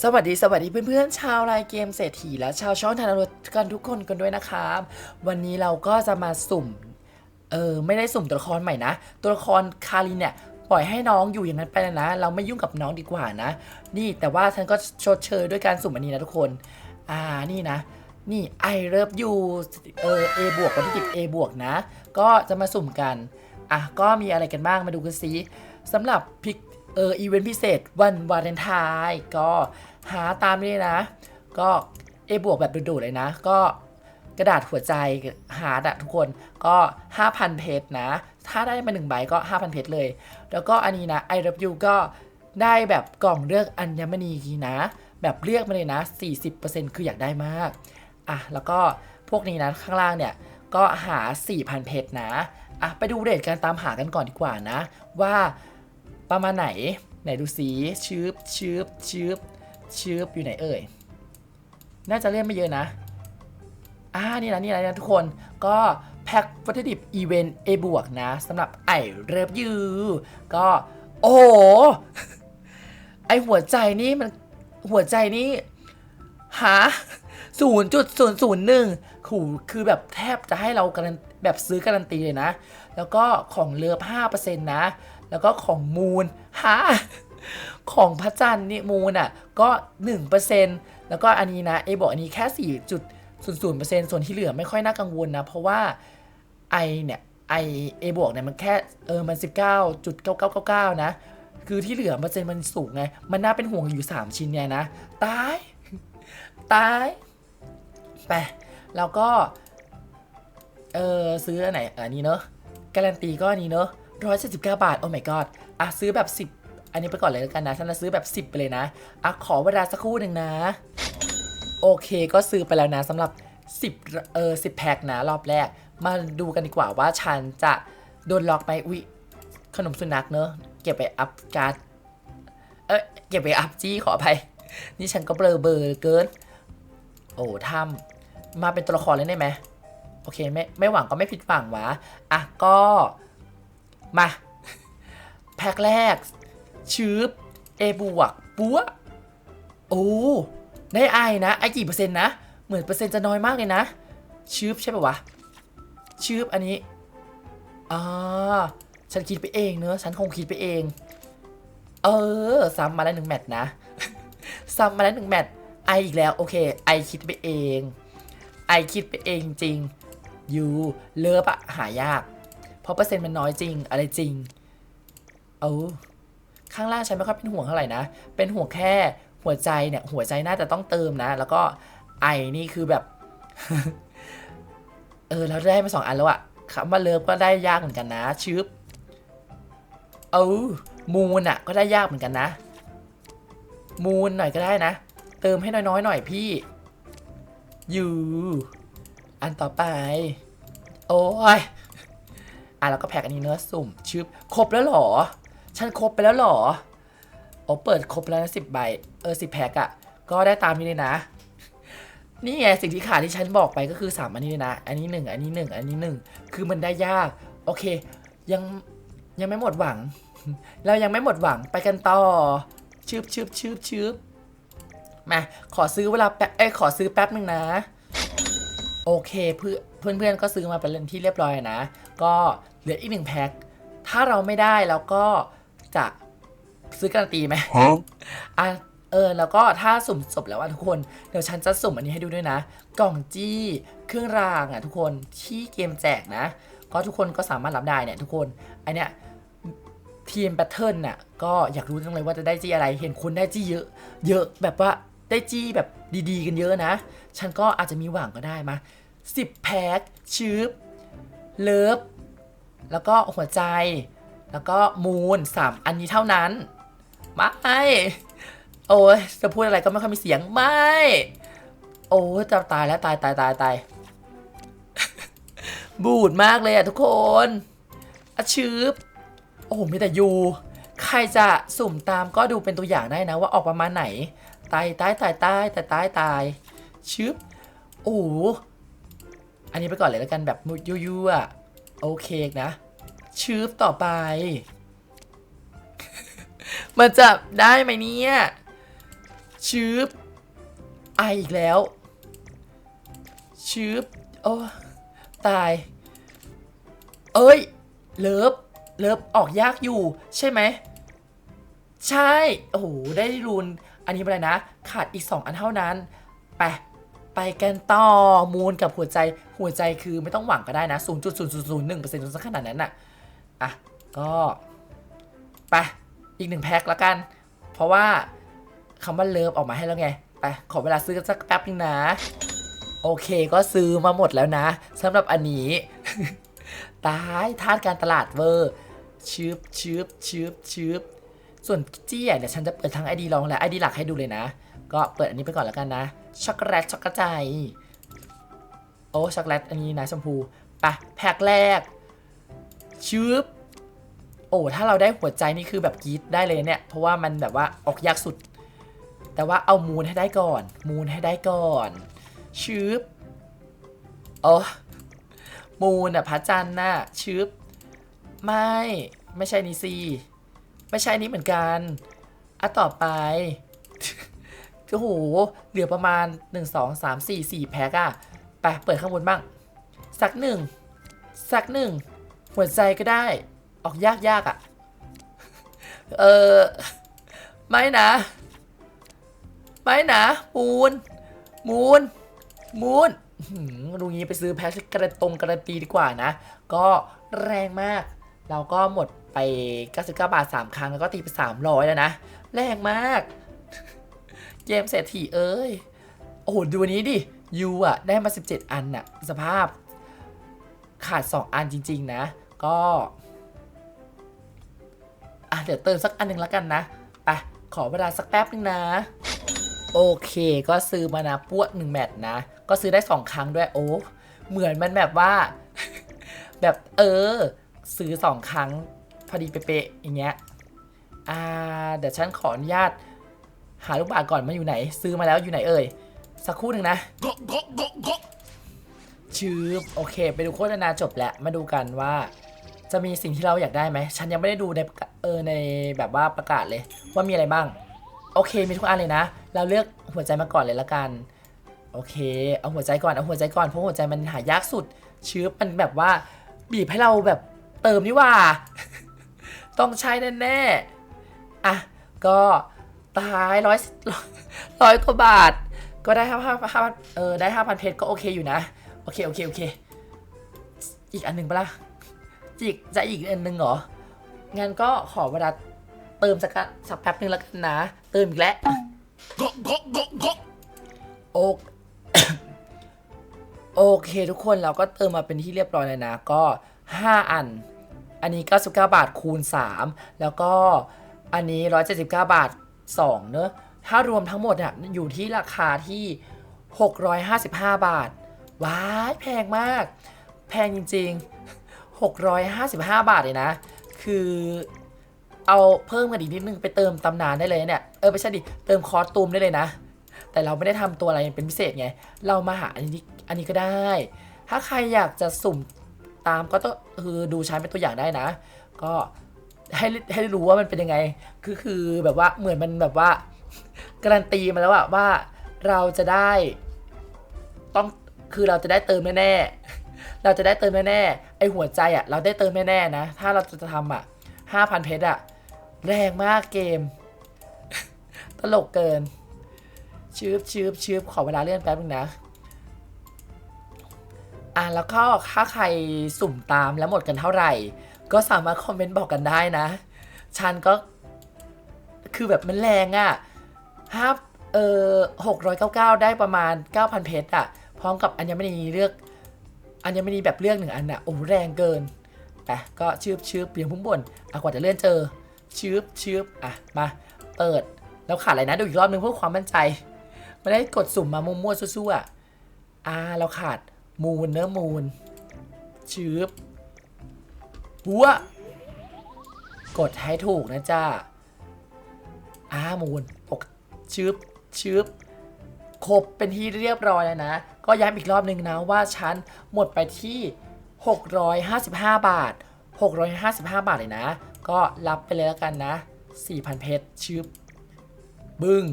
สวัสดีสวัสดีเพื่อนๆชาวรายเกมเศรษฐีและชาวช่องธนารถกันทุกคนกันด้วยนะครับ วันนี้เราก็จะมาสุ่มเออไม่ได้สุ่มตัวละครใหม่นะ ตัวละครคารินเนี่ยปล่อยให้น้องอยู่อย่างนั้นไปนะ เราไม่ยุ่งกับน้องดีกว่านะ นี่แต่ว่าฉันก็ชดเชยด้วยการสุ่มอันนี้นะทุกคน อ่านี่นะ นี่ไอเลิฟยูเออ A บวกวันที่10 A บวกนะ ก็จะมาสุ่มกันอะก็มีอะไรกันบ้างมาดูกันซิสำหรับพิก เอออีเวนต์พิเศษวันวาเลนไทน์ก็หาตามนี้นะ ก็ A บวกแบบโดดๆเลยนะ ก็กระดาษหัวใจหาดอะทุกคนก็ 5,000 เพชรนะ ถ้าได้มา1ใบก็ 5,000 เพชรเลย แล้วก็อันนี้นะ I love you ก็ได้แบบกล่องเลือกอัญมณีนะ แบบเลือกมาเลยนะ 40%คืออยากได้มาก อะ แล้วก็พวกนี้นะข้างล่างเนี่ย ก็หา 4,000 เพชรนะ อะ ไปดูเรทการตามหากันก่อนดีกว่านะ ว่า ประมาณไหน ไหนดูสีชืบชืบชืบชืบอยู่ไหนเอ่ย น่าจะเล่นไม่เยอะนะอ่านี่นะนี่นะทุกคนก็แพ็ควัตถุดิบอีเวนต์ A บวกนะสำหรับไอเริฟยูก็โอ้โหไอหัวใจนี่มันหัวใจนี่หาศูนย์จุดศูนย์ศูนย์หนึ่งขู่คือแบบแทบจะให้เราการันแบบซื้อการันตีเลยนะ แล้วก็ของเลิฟห้าเปอร์เซ็นต์นะ แล้วก็ของมูลหาของพระจันทร์นี่มูลอะก็หนึ่งเปอร์เซ็นต์แล้วก็อันนี้นะเอบอกอันนี้แค่สี่จุดศูนย์ศูนย์เปอร์เซ็นต์ส่วนที่เหลือไม่ค่อยน่ากังวลนะ เพราะว่าไอเนี่ยไอเอบวกเนี่ยมันแค่เออมันสิบเก้าจุดเก้าเก้าเก้าเก้านะ คือที่เหลือเปอร์เซ็นต์มันสูงไง มันน่าเป็นห่วงอยู่ 3 ชิ้นเนี่ยนะ ตาย ตายไปแล้วก็ เออซื้ออันไหนอันนี้เนอะการันตีก็อันนี้เนอะ ร้อยเจ็ดสิบเก้าบาท โอ้ my god อะซื้อแบบ 10 อันนี้ไปก่อนเลยแล้วกันนะฉันจะซื้อแบบ 10 ไปเลยนะ อะ ขอเวลาสักครู่หนึ่งนะ โอเคก็ซื้อไปแล้วนะสำหรับ 10 เออ10 แพ็คนะ รอบแรก มาดูกันดีกว่าว่าฉันจะโดนล็อกไหมอุ๊ยขนมสุนัขเนอะ เก็บไปอัพการ์ด เอ้ยเก็บไปอัพจี้ขออภัย นี่ฉันก็เบลอเบอร์เกิน โอ้ทำมาเป็นตัวละครเลยได้ไหมโอเคไม่ไม่หวังก็ไม่ผิดหวังวะ อะก็ มา แพ็คแรก ชืบเอบวกปัวโอ้ได้ไอนะไอกี่เปอร์เซ็นต์นะ เหมือนเปอร์เซ็นต์จะน้อยมากเลยนะ ชืบใช่ปะวะ ชืบอันนี้อ่าฉันคิดไปเองเนอะฉันคงคิดไปเอง เออซ้ำมาแล้วหนึ่งแมตช์นะซ้ำมาแล้วหนึ่งแมตช์ไออีกแล้วโอเค ไอคิดไปเอง ไอคิดไปเองจริงยูเลิฟอะหายาก เพราะเปอร์เซ็นต์มันน้อยจริง อะไรจริง เอาข้างล่างฉันไม่ค่อยเป็นห่วงเท่าไหร่นะ เป็นห่วงแค่หัวใจเนี่ย หัวใจน่าจะต้องเติมนะ แล้วก็ไอนี่คือแบบ เออแล้วได้มาสองอันแล้วอะคำว่าเลิฟก็ได้ยากเหมือนกันนะชืบเออมูนอะก็ได้ยากเหมือนกันนะ มูนหน่อยก็ได้นะ เติมให้น้อยๆหน่อยพี่ อยู่ อันต่อไป โอ้ย อะแล้วก็แพ็กอันนี้เนื้อสุ่มชึบครบแล้วหรอ ฉันครบไปแล้วหรอโอ้เปิดครบแล้วนะสิบใบ เออสิบแพ็กอะก็ได้ตามนี้เลยนะ นี่ไงสิ่งที่ขาดที่ฉันบอกไปก็คือสามอันนี้เลยนะ อันนี้หนึ่งอันนี้หนึ่งอันนี้หนึ่งคือมันได้ยาก โอเค ยังยังไม่หมดหวัง เรายังไม่หมดหวังไปกันต่อชืบชืบชืบชืบมาขอซื้อเวลาแป๊บเอ้ขอซื้อแป๊บหนึ่งนะ โอเคเพื่อนเพื่อนๆก็ซื้อมาเป็นที่เรียบร้อยนะ ก็ เหลืออีกหนึ่งแพ็คถ้าเราไม่ได้เราก็จะซื้อการันตีไหม Huh? อะเออแล้วก็ถ้าสุ่มจบแล้วอะทุกคน เดี๋ยวฉันจะสุ่มอันนี้ให้ดูด้วยนะ กล่องจี้เครื่องรางอะทุกคนที่เกมแจกนะ ก็ทุกคนก็สามารถรับได้เนี่ยทุกคนอันเนี้ยทีมแบทเทิลน่ะก็อยากรู้จังเลยว่าจะได้จี้อะไรเห็นคนได้จี้เยอะ เยอะแบบว่าได้จี้แบบดีๆ กันเยอะนะ ฉันก็อาจจะมีหวังก็ได้มา10แพ็คชืบเลิฟ แล้วก็หัวใจ แล้วก็มูนสามอันนี้เท่านั้น ไม่ โอ้ยจะพูดอะไรก็ไม่ค่อยมีเสียง ไม่ โอ้จะตายแล้วตายตายตายตายบูดมากเลยอะทุกคนอะชืบโอ้โหมีแต่ยู ใครจะสุ่มตามก็ดูเป็นตัวอย่างได้นะว่าออกประมาณไหน ตายตายตายตายตายตายตายชืบโอ้อันนี้ไปก่อนเลยแล้วกันแบบมุดยูยูอะ โอเคนะ ชืบต่อไป มันจะได้ไหมเนี่ยชืบไออีกแล้ว ชืบโอ้ตาย เอ้ย เลิฟ เลิฟ ออกยากอยู่ ใช่ไหม ใช่ โอ้โห ได้รูน อันนี้เป็นอะไรนะ ขาดอีก 2 อันเท่านั้น ไป ไปกันต่อมูลกับหัวใจหัวใจคือไม่ต้องหวังก็ได้นะ 0.0001%สักขนาดนั้นน่ะ อะ ก็ไปอีกหนึ่งแพ็คละกัน เพราะว่าคำว่าเลิฟออกมาให้แล้วไง ไป ขอเวลาซื้อกันสักแป๊บนึงนะ โอเคก็ซื้อมาหมดแล้วนะสำหรับอันนี้ ตายทาสการตลาดเวอร์ชืบชืบชืบชืบส่วนจี้เดี๋ยฉันจะเปิดทั้งไอดีรองและไอดีหลักให้ดูเลยนะ ก็เปิดอันนี้ไปก่อนแล้วกันนะ ช็อกโกแลตช็อกโกใจโอ้ช็อกโกแลตอันนี้นะชมพูไปแพ็คแรกชืบโอ้ถ้าเราได้หัวใจนี่คือแบบกรีดได้เลยเนี่ย เพราะว่ามันแบบว่าออกยากสุด แต่ว่าเอามูนให้ได้ก่อน มูนให้ได้ก่อนชืบโอ้มูนอะพระจันทร์น่ะชืบไม่ ไม่ใช่นี่สิไม่ใช่นี้เหมือนกันอะต่อไป โอ้โห เหลือประมาณ 1 2 3 4 4 แพ็กอะไปเปิดข้างบนบ้าง สักหนึ่ง สักหนึ่ง หัวใจก็ได้ ออกยากยากอะเออ ไม่นะ ไม่นะ มูน มูน มูนดูงี้ไปซื้อแพ็คกระตรงกรันตีดีกว่านะ ก็แรงมาก เราก็หมดไป 99 บาท 3 ครั้ง แล้วก็ตีไป 300 แล้วนะ แรงมาก เกมเศรษฐีเอ้ย โอ้โห ดูอันนี้ดิยูอะได้มา 17 อันน่ะ สภาพ ขาด 2 อันจริง ๆ นะ ก็อะเดี๋ยวเติมสักอันหนึ่งแล้วกันนะไปขอเวลาสักแป๊บนึงนะ โอเคก็ซื้อมานะปวดหนึ่งแมตช์นะ ก็ซื้อได้สองครั้งด้วยโอ้เหมือนมันแบบว่า แบบเออ ซื้อสองครั้ง พอดีเป๊ะๆอย่างเงี้ยอ่าเดี๋ยวฉันขออนุญาต หาลูกบาศก์ก่อนมาอยู่ไหน ซื้อมาแล้วอยู่ไหนเอ่ย สักครู่หนึ่งนะชืบโอเค ไปดูโฆษณาจบแล้วมาดูกันว่า จะมีสิ่งที่เราอยากได้ไหม ฉันยังไม่ได้ดูในประกาศเออในแบบว่าประกาศเลย ว่ามีอะไรบ้าง โอเคมีทุกอันเลยนะ เราเลือกหัวใจมาก่อนเลยละกัน โอเค เอาหัวใจก่อนเอาหัวใจก่อนเพราะหัวใจมันหายากสุดชื้อมันแบบว่า บีบให้เราแบบเติมนี่หว่า ต้องใช้แน่ๆอะก็ ตายร้อยร้อยกว่าบาท ก็ได้ห้าห้าห้าเออได้ห้าพันเพชรก็โอเคอยู่นะ โอเค โอเค โอเค อีกอันหนึ่งปะล่ะอีกจะอีกอันหนึ่งเหรอ งั้นก็ขอเวลาเติมสักกะสักแป๊บนึงแล้วกันนะ เติมอีกแล้วโอโอเคทุกคนเราก็เติมมาเป็นที่เรียบร้อยเลยนะ ก็ 5 อัน อันนี้ 99 บาทคูณ 3 แล้วก็อันนี้ 179 บาท 2 เนอะถ้ารวมทั้งหมดเนี่ยอยู่ที่ราคาที่ 655 บาท ว้ายแพงมาก แพงจริง ๆ 655 บาทเลยนะ คือเอาเพิ่มกันอีกนิดนึงไปเติมตำนานได้เลยเนี่ย เออไม่ใช่ดิ เติมคอสตูมได้เลยนะ แต่เราไม่ได้ทำตัวอะไรเป็นพิเศษไง เรามาหาอันนี้อันนี้ก็ได้ ถ้าใครอยากจะสุ่มตามก็ต้องคือดูใช้เป็นตัวอย่างได้นะ ก็ ให้ให้รู้ว่ามันเป็นยังไง คือคือแบบว่าเหมือนมันแบบว่าการันตีมาแล้วอะว่าเราจะได้ต้องคือเราจะได้เติมแน่ๆเราจะได้เติมแน่ๆไอหัวใจอะเราได้เติมแน่ๆนะ ถ้าเราจะทำอะห้าพันเพชรอะแรงมากเกม ตลกเกินชืบชืบชืบขอเวลาเลื่อนแป๊บนึงนะอะแล้วก็ถ้าใครสุ่มตามแล้วหมดกันเท่าไหร่ ก็สามารถคอมเมนต์บอกกันได้นะฉันก็คือแบบมันแรงอะ่ะห้าเออหกร้อยเก้าเก้าได้ประมาณเก้าพันเพชรอะ พร้อมกับอัญมณีเลือกอัญมณีแบบเลือกหนึ่งอันอะ โอ้แรงเกินแต่ก็ชืบชืบเพียงพุ่งบนอะกว่าจะเลื่อนเจอชืบชืบอะ มา เปิด แล้วขาดอะไรนะ ดูอีกรอบนึงเพื่อความมั่นใจ ไม่ได้กดสุ่มมามั่วๆซั่วๆอะอ่าเราขาดมูลเนื้อมูลชืบ หัว กดให้ถูกนะจ้าอ่ามูลปกชืบชืบครบเป็นที่เรียบร้อยแล้วนะ ก็ย้ำอีกรอบหนึ่งนะว่าฉันหมดไปที่ 655 บาท 655 บาทเลยนะ ก็รับไปเลยแล้วกันนะ 4,000 เพชรชืบบึ้ง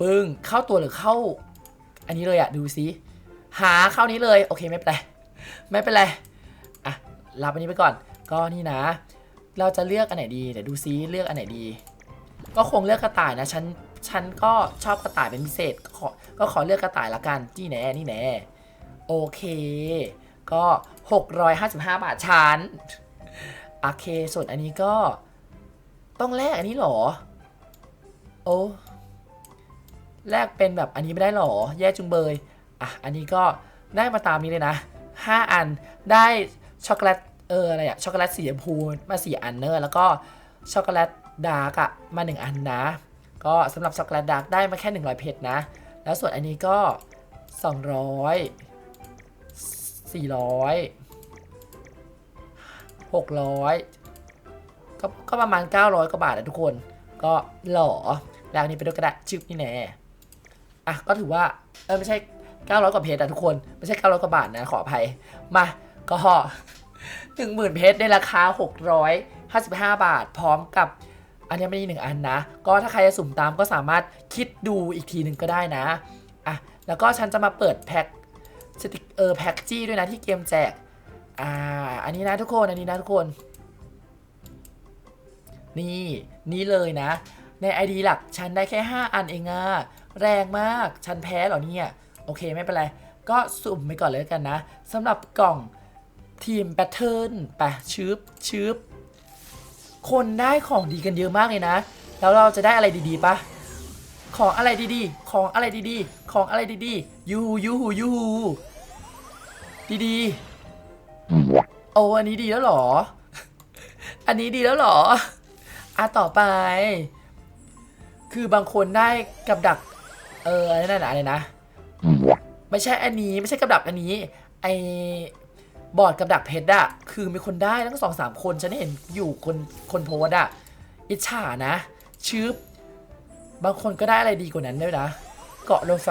ปึ้งเข้าตัวหรือเข้า อันนี้เลยอะดูซิหาเข้านี้เลย โอเคไม่เป็นไร ไม่เป็นไร รับอันนี้ไปก่อน ก็นี่นะ เราจะเลือกอันไหนดี เดี๋ยวดูซิเลือกอันไหนดี ก็คงเลือกกระต่ายนะฉันฉันก็ชอบกระต่ายเป็นพิเศษก็ขอก็ขอเลือกกระต่ายละกันนี่แน่นี่แน่โอเค ก็ 655 บาทชันโอเค ส่วนอันนี้ก็ต้องแลกอันนี้เหรอ โอ้แลกเป็นแบบอันนี้ไม่ได้เหรอ แย่จุงเบย อะ อันนี้ก็ได้มาตามนี้เลยนะ 5 อันได้ ช็อกโกแลตเอออะไรอะช็อกโกแลตสีชมพูมา4อันเนอะแล้วก็ช็อกโกแลตดาร์กอะมา 1 อันนะ ก็สำหรับช็อกโกแลตดาร์กได้มาแค่ 100 เพชรนะ แล้วส่วนอันนี้ก็ 200 400 600 ก็ก็ประมาณ 900 กว่าบาทนะทุกคน ก็หล่อแล้วนี้ไปด้วยกระดาษชึบนี่แน่อะก็ถือว่า เออไม่ใช่ 900 กว่าเพชรอะทุกคน ไม่ใช่ 900 กว่าบาทนะขออภัย มา ก็ 10,000 เพชรในราคา 655 บาท พร้อมกับอันนี้ไม่ได้หนึ่งอันนะ ก็ถ้าใครจะสุ่มตามก็สามารถคิดดูอีกทีหนึ่งก็ได้นะอะแล้วก็ฉันจะมาเปิดแพ็คสติกเออแพ็คจี้ด้วยนะที่เกมแจกอ่าอันนี้นะทุกคนอันนี้นะทุกคน นี่นี่เลยนะ ใน ID หลักฉันได้แค่ 5 อันเองอะแรงมาก ฉันแพ้เหรอเนี่ย โอเคไม่เป็นไร ก็สุ่มไปก่อนเลยกันนะสำหรับกล่อง ทีมแบทเทิลไปชืบชืบคนได้ของดีกันเยอะมากเลยนะ แล้วเราจะได้อะไรดีๆปะของอะไรดีๆ ของอะไรดีๆ ของอะไรดีๆ ยูฮูยูฮูยูฮูดีๆ โอ้อันนี้ดีแล้วเหรอ อันนี้ดีแล้วเหรอ อะต่อไป คือบางคนได้กับดัก เอออะไรนั่นนะอะไรนะ ไม่ใช่อันนี้ไม่ใช่กับดักอันนี้ ไอ บอร์ดกับดักเพชรอะคือมีคนได้ทั้งสองสามคน ฉันเห็นอยู่คนคนโพสอะอิจฉานะ ชืบบางคนก็ได้อะไรดีกว่านั้นด้วยนะ เกาะลอยไฟ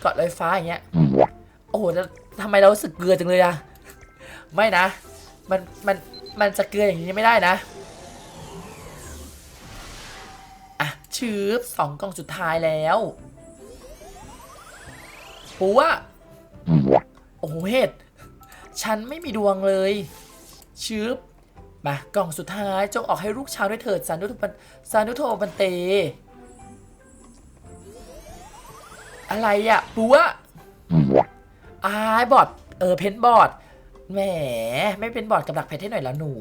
เกาะลอยฟ้าอย่างเงี้ย โอ้โหแล้วทำไมเราสึกเกลือจังเลยอะไม่นะ มันมันมันจะเกลืออย่างนี้ไม่ได้นะอะชืบสองกล่องสุดท้ายแล้วปูอะโอ้โหเห็ด ฉันไม่มีดวงเลยชืบมากล่องสุดท้ายจงออกให้ลูกชาวด้วยเถิดสานุทบันสานุโทบันเต อะไรอะปูอะอายบอร์ดเออเพนบอร์ดแหมไม่เป็นบอร์ดกับดักเพชรให้หน่อยละหนู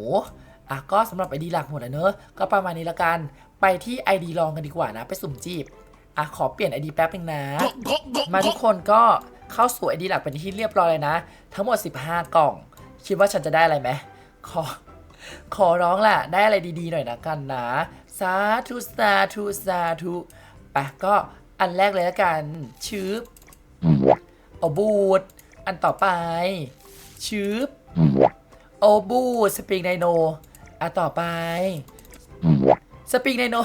อะก็สำหรับไอดีหลักหมดแล้วเนอะก็ประมาณนี้ละกันไปที่ ID ลองกันดีกว่านะ ไปสุ่มจีบ อะ ขอเปลี่ยน ID แป๊บนึงนะ มาทุกคนก็เข้าสู่ ID หลักเป็นที่เรียบร้อยเลยนะ ทั้งหมด 15 กล่อง คิดว่าฉันจะได้อะไรไหมขอ ขอร้องแหละได้อะไรดีๆหน่อยนะกันนะสาธุสาธุสาธุไปก็อันแรกเลยละกัน ชืบโอบูดอันต่อไป ชืบโอบูดสปริงไดโนอะต่อไป สปริงไดโน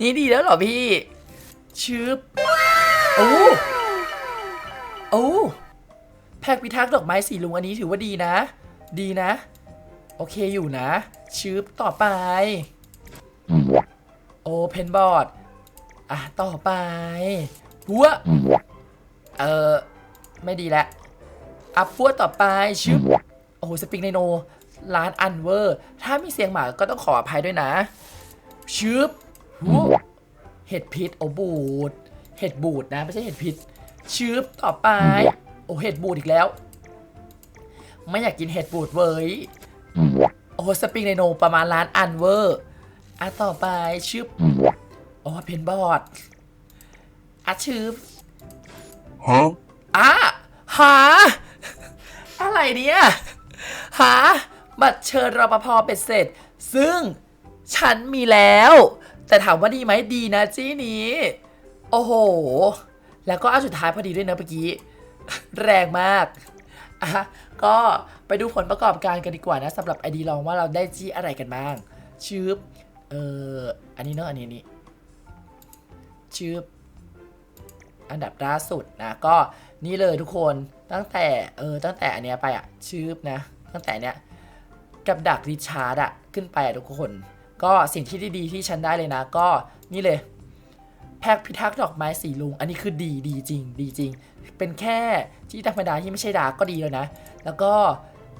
นี่ดีแล้วเหรอพี่ชืบโอ้ โอ้แพกพิทักษ์ดอกไม้สีลุงอันนี้ถือว่าดีนะ ดีนะ โอเคอยู่นะ ชืบต่อไป โอเพนบอร์ดอะต่อไปพัวเออไม่ดีแล้วอะพัวต่อไปชึบโอ้โหสปริงไดโนร้านอันเวอร์ ถ้ามีเสียงหมาก็ต้องขออภัยด้วยนะชึบหูเห็ดพิษโอบูด เห็ดบูดนะ ไม่ใช่เห็ดพิษ ชึบต่อไป โอ้เห็ดบูดอีกแล้ว ไม่อยากกินเห็ดบูดเว้ย โอ้สปริงไดโนประมาณร้านอันเวอร์อะต่อไปชึบโอ้เพนบอร์ดอะชึบ Huh? อะหา อะไรเนี่ย หา บัตรเชิญรปภเป็ดเสร็จ ซึ่งฉันมีแล้ว แต่ถามว่าดีไหมดีนะจี้นี้ โอ้โห แล้วก็อันสุดท้ายพอดีด้วยนะเมื่อกี้ แรงมากอะก็ไปดูผลประกอบการกันดีกว่านะสำหรับไอดีลองว่าเราได้จี้อะไรกันบ้าง ชืบเอออันนี้เนอะอันนี้นี่ชืบอันดับล่าสุดนะ ก็นี่เลยทุกคนตั้งแต่เออตั้งแต่อันเนี้ยไปอะชืบนะ ตั้งแต่เนี้ยกับดักริชาร์ดอะขึ้นไปอะทุกคน ก็สิ่งที่ดีๆที่ฉันได้เลยนะ ก็นี่เลย แพ็กพิทักษ์ดอกไม้สีลุง อันนี้คือดีดีจริง ดีจริง เป็นแค่ที่ธรรมดาที่ไม่ใช่ดาก็ดีแล้วนะ แล้วก็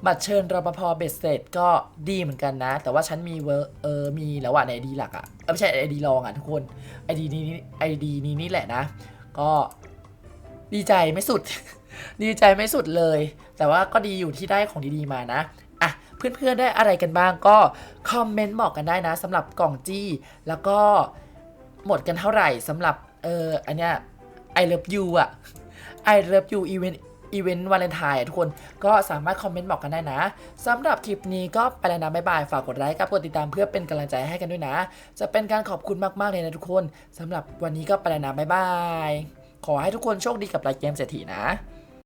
บัตรเชิญรปภเบสเสร็จก็ดีเหมือนกันนะ แต่ว่าฉันมีเวอร์เออมีแล้วอะในไอดีหลักอะเออไม่ใช่ไอดีรองอะทุกคนไอดีนี้ไอดีนี้นี่แหละนะ ก็ดีใจไม่สุด ดีใจไม่สุดเลย แต่ว่าก็ดีอยู่ที่ได้ของดีๆมานะอะเพื่อนๆได้อะไรกันบ้างก็คอมเมนต์บอกกันได้นะสำหรับกล่องจี้ แล้วก็ หมดกันเท่าไหร่สำหรับเอออันเนี้ย I love you อะ I love you event อีเวนต์วาเลนไทน์ทุกคนก็สามารถคอมเมนต์บอกกันได้นะสำหรับคลิปนี้ก็ไปแล้วนะบ๊ายบาย ฝากกดไลค์กับกดติดตามเพื่อเป็นกำลังใจให้กันด้วยนะ จะเป็นการขอบคุณมาก ๆ เลยนะทุกคนสำหรับวันนี้ก็ไปแล้วนะบ๊ายบาย ขอให้ทุกคนโชคดีกับรายเกมเศรษฐีนะ